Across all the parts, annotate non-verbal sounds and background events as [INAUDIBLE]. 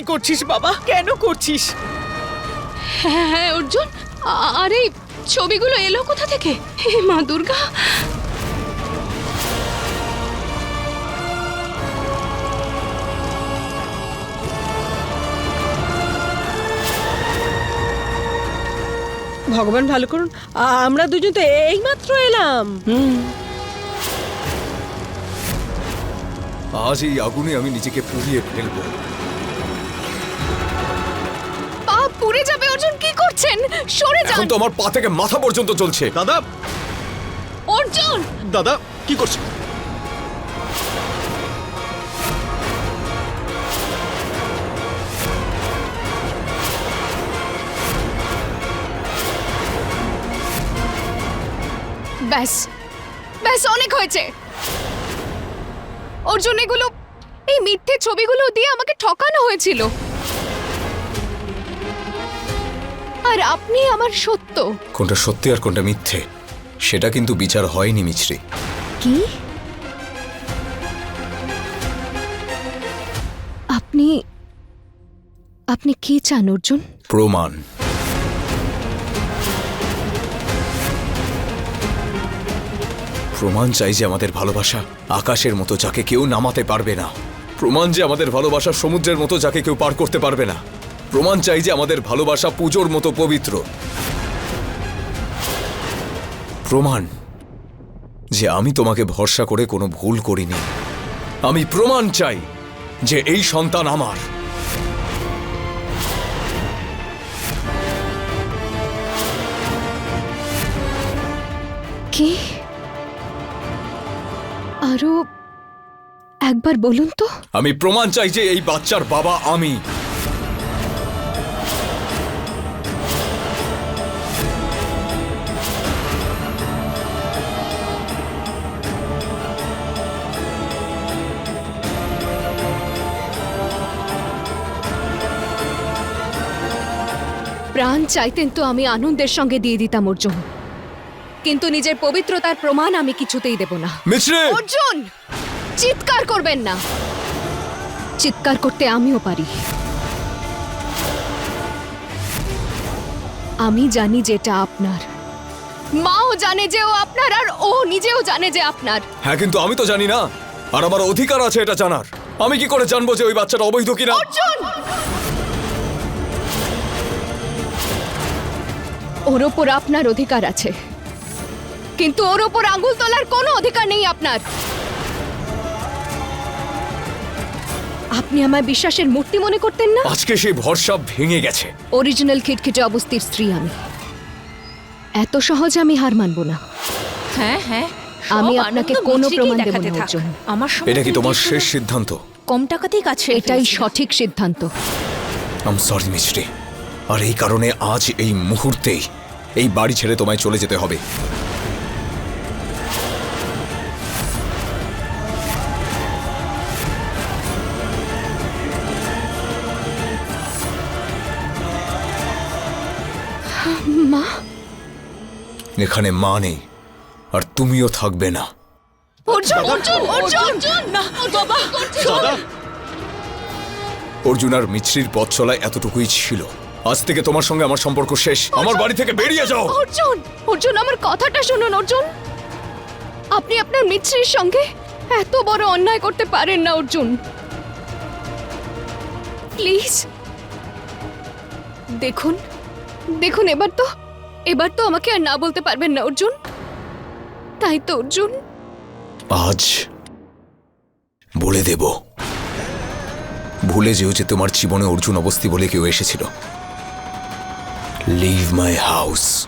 পাগলামি করছিস বাবা? কেন করছিস? হ্যাঁ হ্যাঁ অর্জুন আরে ছবিগুলো এলো কোথা থেকে? হে মা দুর্গা। ভগবান ভালো করুন আমরা দুজন তো এইমাত্র এলাম। আজ এই আগুনে আমি নিজেকে পুড়িয়ে ফেলব। করছেন সরে এখন যান। তো আমার পা থেকে মাথা পর্যন্ত চলছে। দাদা! অর্জুন! দাদা কি করছ? ব্যাস। ব্যাস অনেক হয়েছে। অর্জুন এগুলো এই মিথ্যে ছবিগুলো দিয়ে আমাকে ঠকানো হয়েছিল। আর আপনি আমার সত্য। কোনটা সত্যি আর কোনটা মিথ্যে সেটা কিন্তু বিচার হয়নি মিছরি। কি? আপনি আপনি কি চান অর্জুন? প্রমাণ। প্রমাণ চাই যে আমাদের ভালোবাসা আকাশের মতো যাকে কেউ নামাতে পারবে না। প্রমাণ যে আমাদের ভালোবাসা সমুদ্রের মতো যাকে কেউ পার করতে পারবে না। প্রমাণ চাই যে আমাদের ভালোবাসা পুজোর মতো পবিত্র। প্রমাণ যে আমি তোমাকে ভরসা করে কোনো ভুল করিনি। আমি প্রমাণ চাই যে এই সন্তান আমার। কি? আরও একবার বলুন তো। আমি প্রমাণ চাই যে এই বাচ্চার বাবা আমি। প্রাণ চাইতেন তো আমি আনন্দের সঙ্গে দিয়ে দিতাম অর্জুন। কিন্তু নিজের পবিত্রতার প্রমাণ আমি কিছুতেই দেব না। অর্জুন! চিৎকার করবেন না। চিৎকার করতে আমিও পারি। আমি জানি যেটা আপনার। মাও জানে যে ও আপনার আর ও নিজেও জানে যে আপনার। হ্যাঁ কিন্তু আমি তো জানি না। আর আমার অধিকার আছে এটা জানার। আমি কি করে জানব যে ওই বাচ্চাটা অবৈধ কিনা? অর্জুন! ওর ওপর আপনার অধিকার আছে। কিন্তু ওর ওপর আঙুল তোলার কোনো অধিকার নেই আপনার। আপনি আমায় বিশ্বাসের মূর্তি মনে করতেন না? আজকে সেই ভরসা ভেঙে গেছে। অরিজিনাল খিটখিটে অবস্থির স্ত্রী আমি। এত সহজে আমি হার মানব না। হ্যাঁ হ্যাঁ আমি আপনাকে কোনো প্রমাণ দেব না, অর্জুন। আমার সঙ্গে এটা কি তোমার শেষ সিদ্ধান্ত? কম টাকাতেই সেরে এটাই সঠিক সিদ্ধান্ত। আম সরি মিছরি আর এই কারণে আজ এই মুহূর্তেই এই বাড়ি ছেড়ে তোমায় চলে যেতে হবে। মা? এখানে মা নেই আর তুমিও থাকবে না। অর্জুন আর মিছরির পথ চলায় এতটুকুই ছিল। আজ থেকে তোমার সঙ্গে আমার সম্পর্ক শেষ। আমার বাড়ি থেকে বেরিয়ে যাও। অর্জুন অর্জুন আমার কথাটা শুনুন অর্জুন। আপনি আপনার মিত্রের সঙ্গে এত বড় অন্যায় করতে পারেন না অর্জুন। প্লিজ। দেখুন দেখুন এবার তো এবার তো আমাকে আর না বলতে পারবেন না অর্জুন। তাই তো অর্জুন। আজ বলে দেব। ভুলে যেও যে তোমার জীবনে অর্জুন অবস্থি বলে কেউ এসেছিল। লিভ মাই হাউস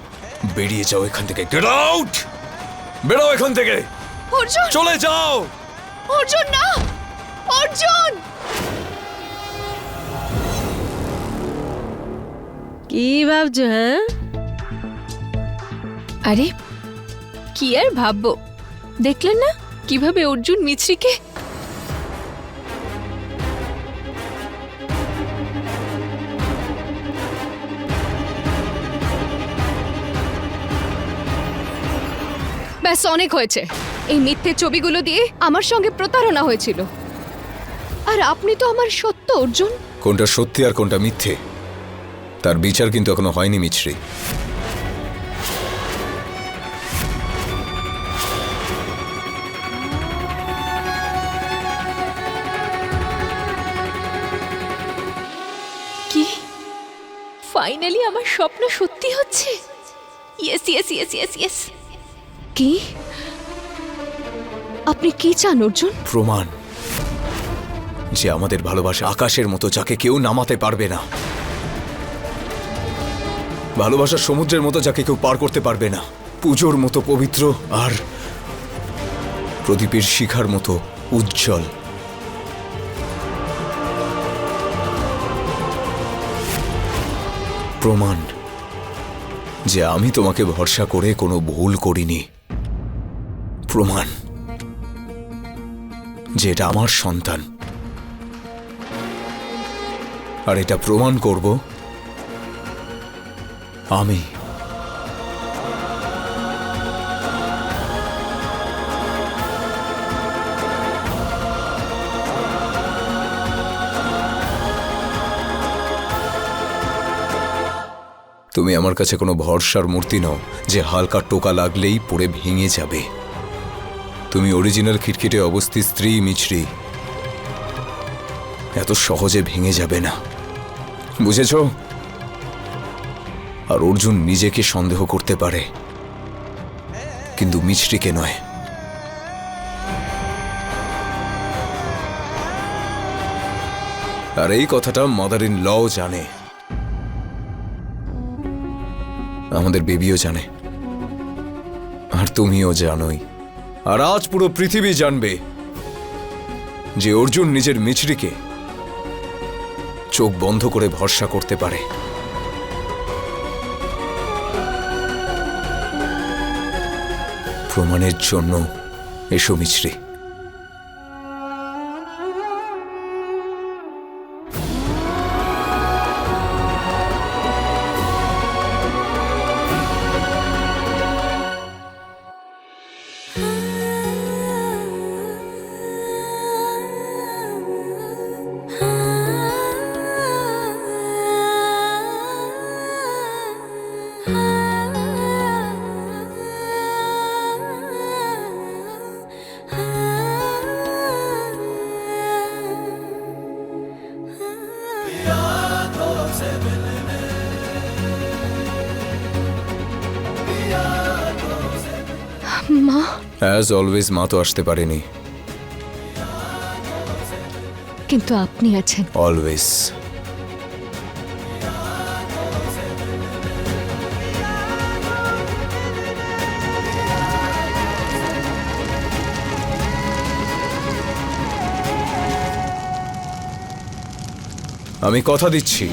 বেরিয়ে যাও এখান থেকে। গেট আউট বেরো এখান থেকে। অর্জুন! চলে যাও! অর্জুন না! অর্জুন! কি ভাবছ হ্যাঁ? আরে কি আর ভাববো? দেখলেন না? কীভাবে অর্জুন মিছরিকে ব্যাস অনেক হয়েছে। এই মিথ্যে ছবিগুলো দিয়ে আমার সঙ্গে প্রতারণা হয়েছিল। আর আপনি তো আমার সত্য অর্জুন। কোনটা সত্যি আর কোনটা মিথ্যে তার বিচার কিন্তু এখনও হয়নি মিছরি। কি? ফাইনালি আমার স্বপ্ন সত্যি হচ্ছে? Yes yes yes yes yes কি? আপনি কি চান, অর্জুন? প্রমাণ। যে আমাদের ভালোবাসা আকাশের মতো যাকে কেউ নামাতে পারবে না। ভালোবাসা সমুদ্রের মতো যাকে কেউ পার করতে পারবে না। পুজোর মতো পবিত্র আর প্রদীপের শিখার মতো উজ্জ্বল। প্রমাণ। যে আমি তোমাকে ভরসা করে কোনো ভুল করিনি। প্রমাণ যে এটা আমার সন্তান। আর এটা প্রমাণ করব আমি। তুমি আমার কাছে কোনো ভরসার মূর্তি নও যে হালকা টোকা লাগলেই পড়ে ভেঙে যাবে। তুমি অরিজিনাল খিটখিটে অবস্থিত স্ত্রী, মিছরি। এত সহজে ভেঙে যাবে না। বুঝেছ? আর অর্জুন নিজেকে সন্দেহ করতে পারে। কিন্তু মিছরিকে নয়। আর এই কথাটা মাদার ইন লও জানে। আমাদের বেবিও জানে। আর তুমিও জানোই। আর আজ পুরো পৃথিবী জানবে যে অর্জুন নিজের মিছরিকে চোখ বন্ধ করে ভরসা করতে পারে। প্রমাণের জন্য এসো মিছরি। অ্যাজ অলওয়েজ মা তো আসতে পারেনি। কিন্তু আপনি আছেন। অলওয়েজ আমি কথা দিচ্ছি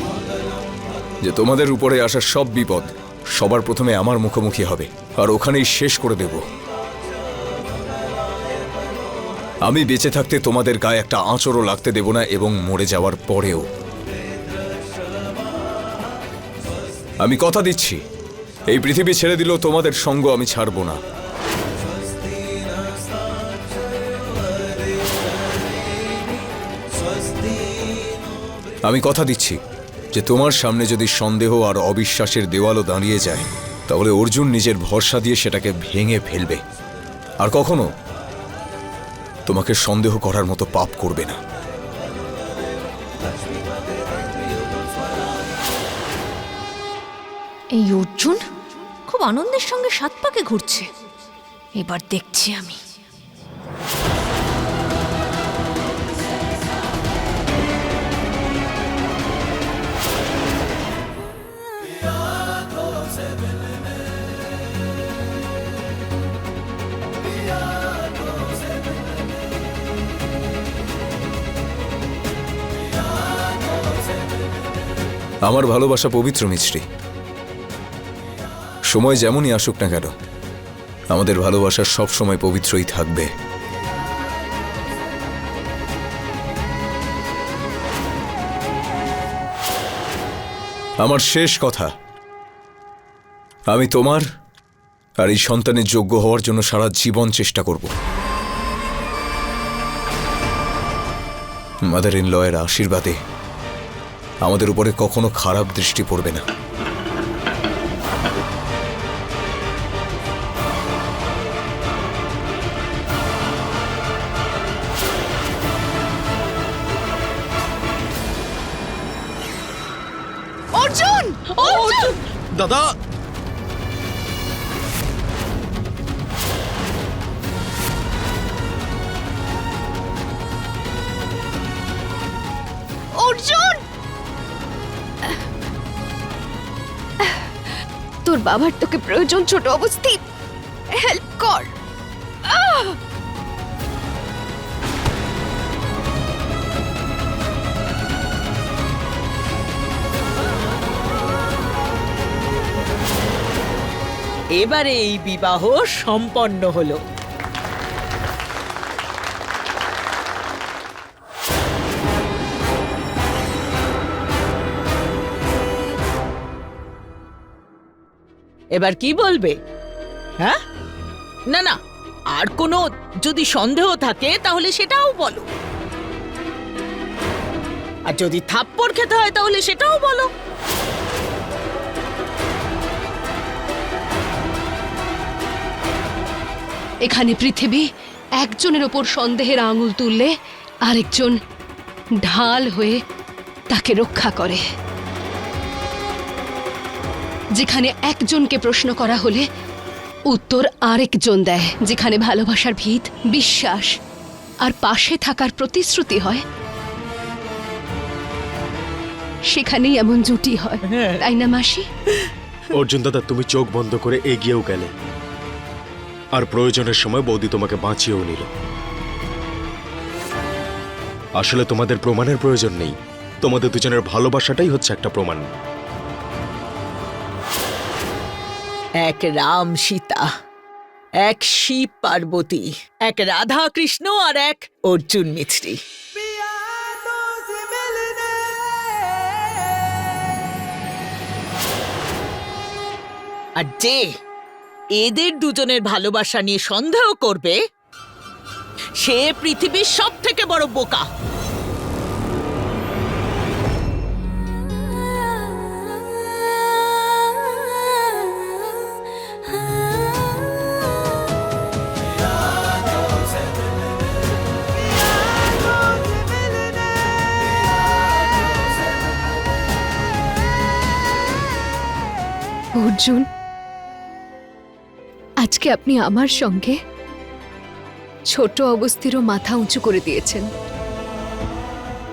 যে তোমাদের উপরে আসা সব বিপদ সবার প্রথমে আমার মুখোমুখি হবে আর ওখানেই শেষ করে দেব। আমি বেঁচে থাকতে তোমাদের গায়ে একটা আঁচড়ও লাগতে দেব না এবং মরে যাওয়ার পরেও। আমি কথা দিচ্ছি। এই পৃথিবী ছেড়ে দিলেও তোমাদের সঙ্গ আমি ছাড়ব না। আমি কথা দিচ্ছি যে তোমার সামনে যদি সন্দেহ আর অবিশ্বাসের দেওয়ালও দাঁড়িয়ে যায়, তাহলে অর্জুন নিজের ভরসা দিয়ে সেটাকে ভেঙে ফেলবে। আর কখনো তোমাকে সন্দেহ করার মতো পাপ করবে না। এই অর্জুন খুব আনন্দের সঙ্গে সাত পাকে ঘুরছে। এবার দেখছি আমি। আমার ভালোবাসা পবিত্র মিছরি। সময় যেমনই আসুক না কেন, আমাদের ভালোবাসা সব সময় পবিত্রই থাকবে। আমার শেষ কথা, আমি তোমার আর এই সন্তানের যোগ্য হওয়ার জন্য সারা জীবন চেষ্টা করব। মাদার ইন লয়ের আশীর্বাদে আমাদের উপরে কখনো খারাপ দৃষ্টি পড়বে না। অর্জুন! অর্জুন! দাদা তোর বাবার তোকে প্রয়োজন ছোট অবস্থি হেল্প কর। এবারে এই বিবাহ সম্পন্ন হলো। এবার কি বলবে? হ্যাঁ? না না, আর কোনো যদি সন্দেহ থাকে, তাহলে সেটাও বলো। আর যদি থাপ্পড় খেতে হয়, তাহলে সেটাও বলো। এখানে পৃথিবী একজনের ওপর সন্দেহের আঙুল তুললে আরেকজন ঢাল হয়ে তাকে রক্ষা করে। যেখানে একজনকে প্রশ্ন করা হলে উত্তর আরেকজন দেয়। যেখানে ভালোবাসার ভিত বিশ্বাস আর পাশে থাকার প্রতিশ্রুতি হয় সেখানেই এমন জুটি হয়। তাই না মাসি? অর্জুন দাদা তুমি চোখ বন্ধ করে এগিয়েও গেলে। আর প্রয়োজনের সময় বৌদি তোমাকে বাঁচিয়েও নিল। আসলে তোমাদের প্রমাণের প্রয়োজন নেই। তোমাদের দুজনের ভালোবাসাটাই হচ্ছে একটা প্রমাণ। এক রাম সীতা, এক শিব পার্বতী, এক রাধা কৃষ্ণ আর এক অর্জুন মিছরি আর যে এদের দুজনের ভালোবাসা নিয়ে সন্দেহ করবে, সে পৃথিবীর সব থেকে বড় বোকা। অর্জুন, আজকে আপনি আমার সঙ্গে ছোট অবস্থিরও মাথা উঁচু করে দিয়েছেন।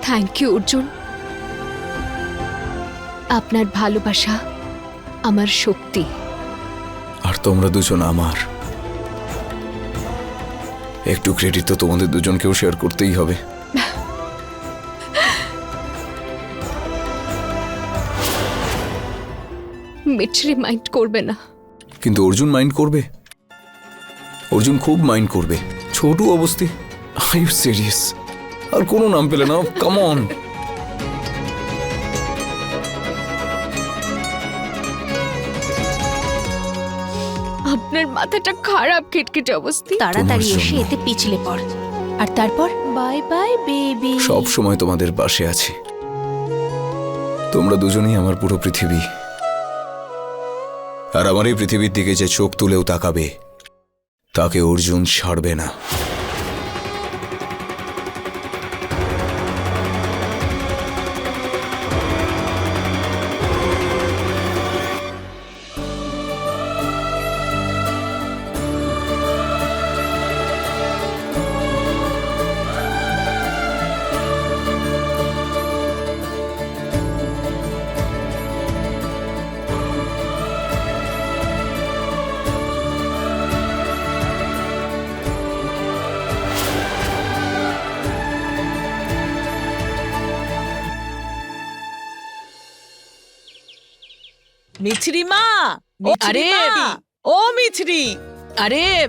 Thank you Arjun. আপনার ভালোবাসা আমার শক্তি। আর তোমরা দুজন আমার। একটু ক্রেডিট তো তোমাদের দুজনকেও শেয়ার করতেই হবে। মিছরি মাইন্ড করবে না। কিন্তু অর্জুন মাইন্ড করবে? অর্জুন খুব মাইন্ড করবে। ছোট অবস্থি। আই ইউ সিরিয়াস আর কোনো নাম পেলে না। কাম অন আপনার মাথাটা খারাপ খিটখিটে অবস্থি। তাড়াতাড়ি এসে এতে পিছলে পড়। আর তারপর? বাই বাই বেবি সব সময় তোমাদের পাশে আছি। তোমরা দুজনেই আমার পুরো পৃথিবী। আর আমার এই পৃথিবীর দিকে যে চোখ তুলেও তাকাবে তাকে অর্জুন ছাড়বে না। মিছরি মা আরে ও মিছরি। আরে।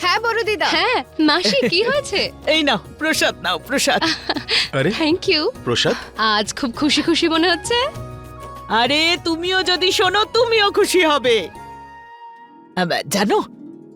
হ্যাঁ বড় দিদা। হ্যাঁ মাসি কি হয়েছে? [LAUGHS] এই নাও প্রসাদ নাও প্রসাদ। [LAUGHS] আরে থ্যাংক ইউ প্রসাদ? আজ খুব খুশি খুশি মনে হচ্ছে। আরে তুমিও যদি শোনো তুমিও খুশি হবে। জানো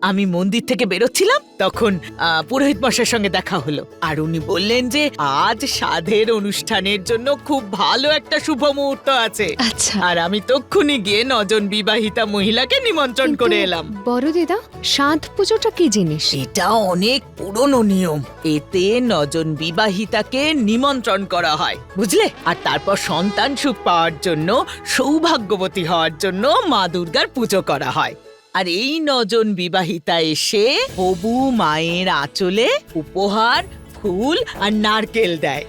আমি মন্দির থেকে বেরোচ্ছিলাম তখন আহ, পুরোহিত মশাইয়ের সঙ্গে দেখা হলো। আর উনি বললেন যে আজ সাধের অনুষ্ঠানের জন্য খুব ভালো একটা শুভ মুহূর্ত আছে। আচ্ছা। আর আমি তক্ষুনি গিয়ে নজন বিবাহিতা মহিলাকে নিমন্ত্রণ করে এলাম। বড় দিদা সাঁত পুজোটা কি জিনিস? এটা অনেক পুরনো নিয়ম। এতে নজন বিবাহিতাকে নিমন্ত্রণ করা হয় বুঝলে? আর তারপর সন্তান সুখ পাওয়ার জন্য সৌভাগ্যবতী হওয়ার জন্য মা দুর্গার পুজো করা হয়। আর এই নজন বিবাহিতা এসে হবু মায়ের আঁচলে উপহার ফুল আর নারকেল দেয়।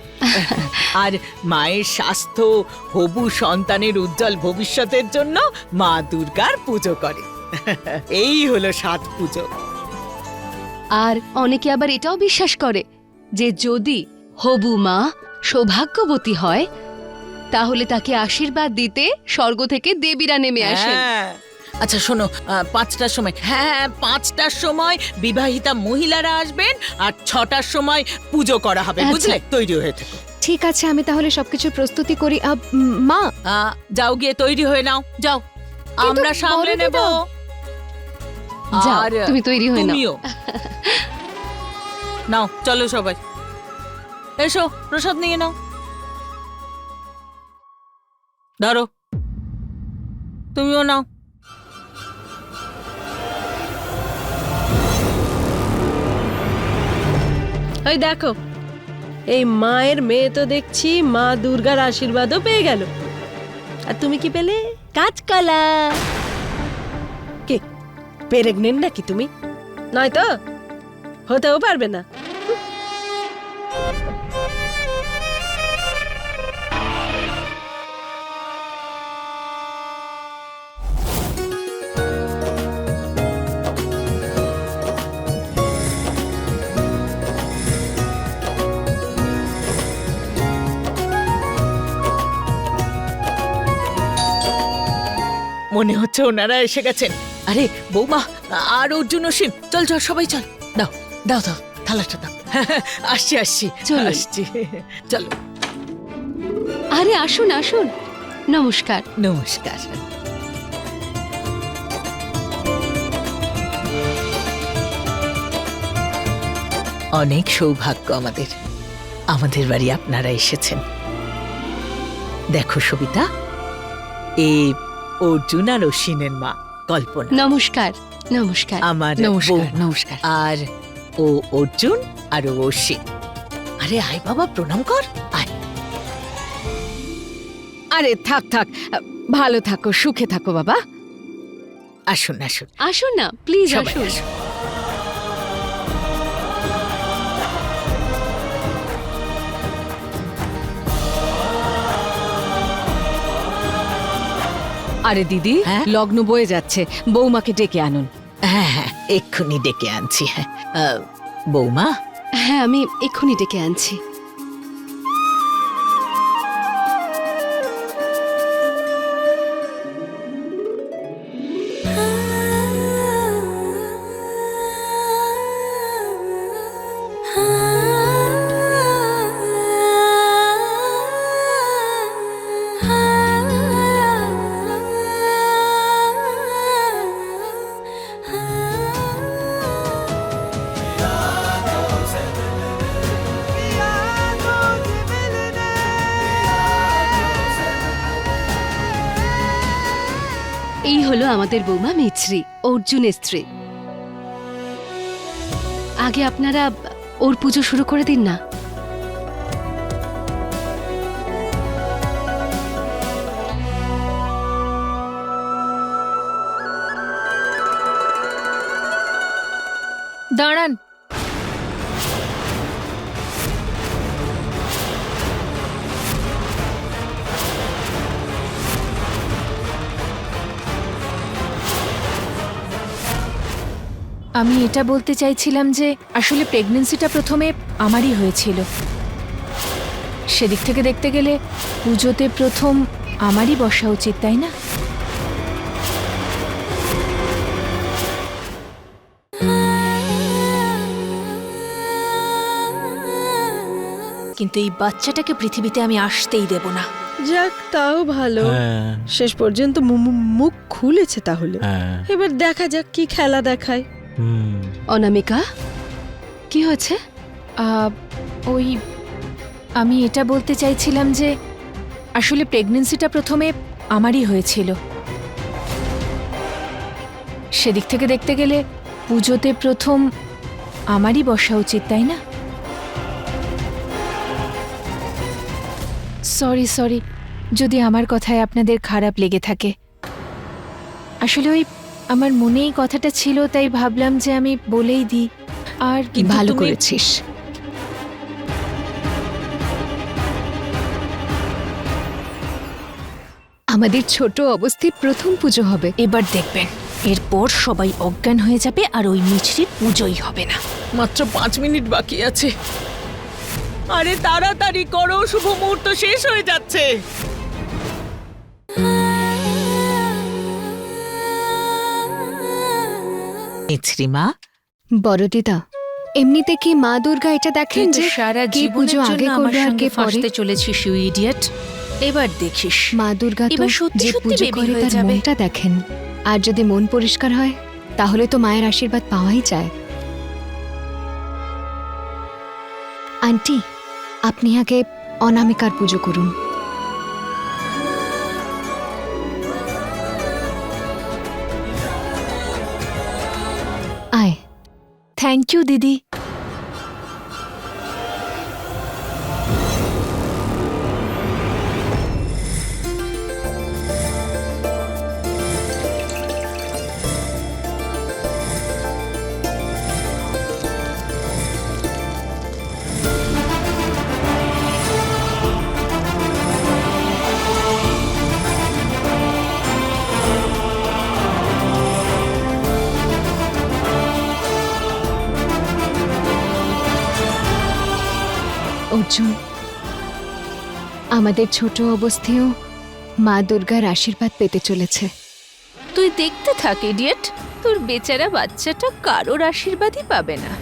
আর মায়ের স্বাস্থ্য হবু সন্তানের উজ্জ্বল ভবিষ্যতের জন্য মা দুর্গার পুজো করে। এই হলো সাত পুজো। আর অনেকে আবার এটাও বিশ্বাস করে যে যদি হবু মা সৌভাগ্যবতী হয় তাহলে তাকে আশীর্বাদ দিতে স্বর্গ থেকে দেবীরা নেমে আসেন। হ্যাঁ। আচ্ছা শোনো পাঁচটার সময়। হ্যাঁ পাঁচটার সময় বিবাহিতা মহিলারা আসবেন আর ছটার সময় পুজো করা হবে আচ্ছা। বুঝলে? তৈরি হয়ে থেকো। ঠিক আছে আমি তাহলে সবকিছু প্রস্তুতি করি। মা। যাও গিয়ে তৈরি হয়ে নাও যাও। আমরা সামলে নেব। আর তুমি তৈরি হয়ে নাও। নাও চলো সবাই। এসো প্রসাদ নিয়ে নাও। ধরো। তুমিও নাও। ওই দেখো, এই মায়ের মেয়ে তো দেখছি মা দুর্গার আশীর্বাদও পেয়ে গেল। আর তুমি কি পেলে? কাজকলা কে প্রেগনেন্ট নাকি তুমি? নয়তো, হতেও পারবে না। মনে হচ্ছে ওনারা এসে গেছেন। আরে বৌমা আর অর্জুন অসীম চল চল সবাই চল। দাও দাও দাও থালাটা দাও। [LAUGHS] আসছি আসছি চলুন। আসছি। [LAUGHS] চলো। আরে আসুন আসুন। নমস্কার। নমস্কার। অনেক সৌভাগ্য আমাদের। আমাদের বাড়ি আপনারা এসেছেন। দেখো সবিতা এ অর্জুন আর অশ্বিনের মা কল্পনা। নমস্কার নমস্কার আমার নমস্কার। নমস্কার। আর ও অর্জুন আর ও অশ্বিন। আরে আয় বাবা প্রণাম কর আয়। আরে থাক থাক ভালো থাকো সুখে থাকো বাবা। আসুন আসুন। আসুন না প্লিজ সবাই আসুন। আসুন। আরে দিদি হ্যাঁ? লগ্ন বয়ে যাচ্ছে। বৌমাকে ডেকে আনুন। হ্যাঁ হ্যাঁ এক্ষুনি ডেকে আনছি হ্যাঁ। আহ, বৌমা? হ্যাঁ আমি এক্ষুনি ডেকে আনছি। এই হলো আমাদের বৌমা মিছরি, অর্জুনের স্ত্রী। আগে আপনারা ওর পুজো শুরু করে দিন না। দাঁড়ান আমি এটা বলতে চাইছিলাম যে আসলে প্রেগনেন্সিটা প্রথমে আমারই হয়েছিল। সেদিক থেকে দেখতে গেলে পুজোতে প্রথম আমারই বসা উচিত তাই না? কিন্তু এই বাচ্চাটাকে পৃথিবীতে আমি আসতেই দেব না। যাক তাও ভালো। শেষ পর্যন্ত মুখ খুলেছে তাহলে। হ্যাঁ। এবার দেখা যাক কি খেলা দেখায়। অনামিকা কি হয়েছে? ওই আমি এটা বলতে চাইছিলাম যে আসলে প্রেগনেন্সিটা প্রথমে আমারই হয়েছিল। সেদিক থেকে দেখতে গেলে পুজোতে প্রথম আমারই বসা উচিত তাই না? সরি সরি যদি আমার কথায় আপনাদের খারাপ লেগে থাকে। আসলে ওই আমার মনেই কথাটা ছিল তাই ভাবলাম যে আমি বলেই দিই। আর কি ভালো করেছিস। আমাদের ছোট অবস্থায় প্রথম পুজো হবে। এবার দেখবেন এরপর সবাই অজ্ঞান হয়ে যাবে আর ওই মিছরির পুজোই হবে না। মাত্র পাঁচ মিনিট বাকি আছে। আরে তাড়াতাড়ি করো শুভ মুহূর্ত শেষ হয়ে যাচ্ছে। মিছরিমা বড় দিদা এমনিতে কি মা দুর্গা এটা দেখেন যে সারা কে জীবনের পুজো আগে করবে আর কে পরে? চলেছিস ইউ ইডিয়েট। এবার দেখিস মা দুর্গা তো যে পুজো করে তার মনটা দেখেন আর যদি মন পরিষ্কার হয় তাহলে তো মায়ের আশীর্বাদ পাওয়াই যায়। আন্টি আপনি আগে অনামিকার পুজো করুন। থ্যাংক ইউ দিদি অর্জুন আমাদের ছোট অবস্থায়ও মা দুর্গার আশীর্বাদ পেতে চলেছে। তুই দেখতে থাক, ইডিয়েট। তোর বেচারা বাচ্চাটা কারোর আশীর্বাদই পাবে না।